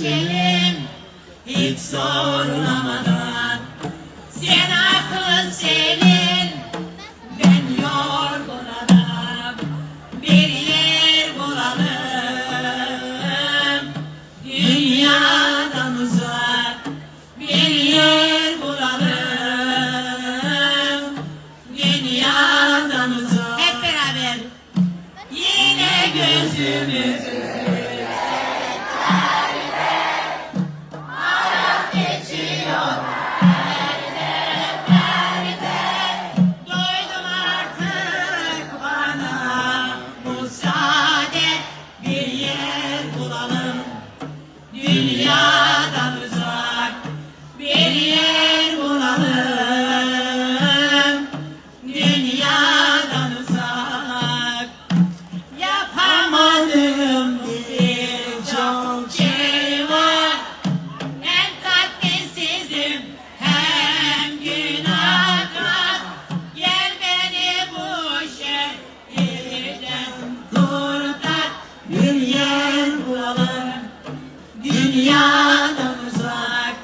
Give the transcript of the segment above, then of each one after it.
geçelim Hiç zorlamadan Sen akıl senin. Ben yorgun adam Bir yer bulalım. Dünyadan uzak Bir yer bulalım. Dünyadan uzak. Hep beraber. Yine gözümüz Dünyadan uzak bir yer bulalım. Dünyadan uzak. Yapamadığım birçok şey var Hem tatminsizim hem günahkar. Gel beni bu şehirden kurtar. Bir bulalım dünyadan uzak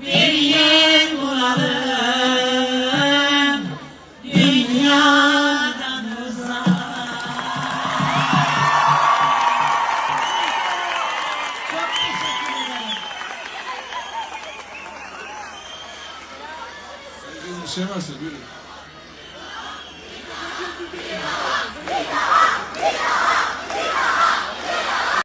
Bir yer bulalım dünyadan uzak Çok teşekkür ederim. Bir şey varsa buyurun.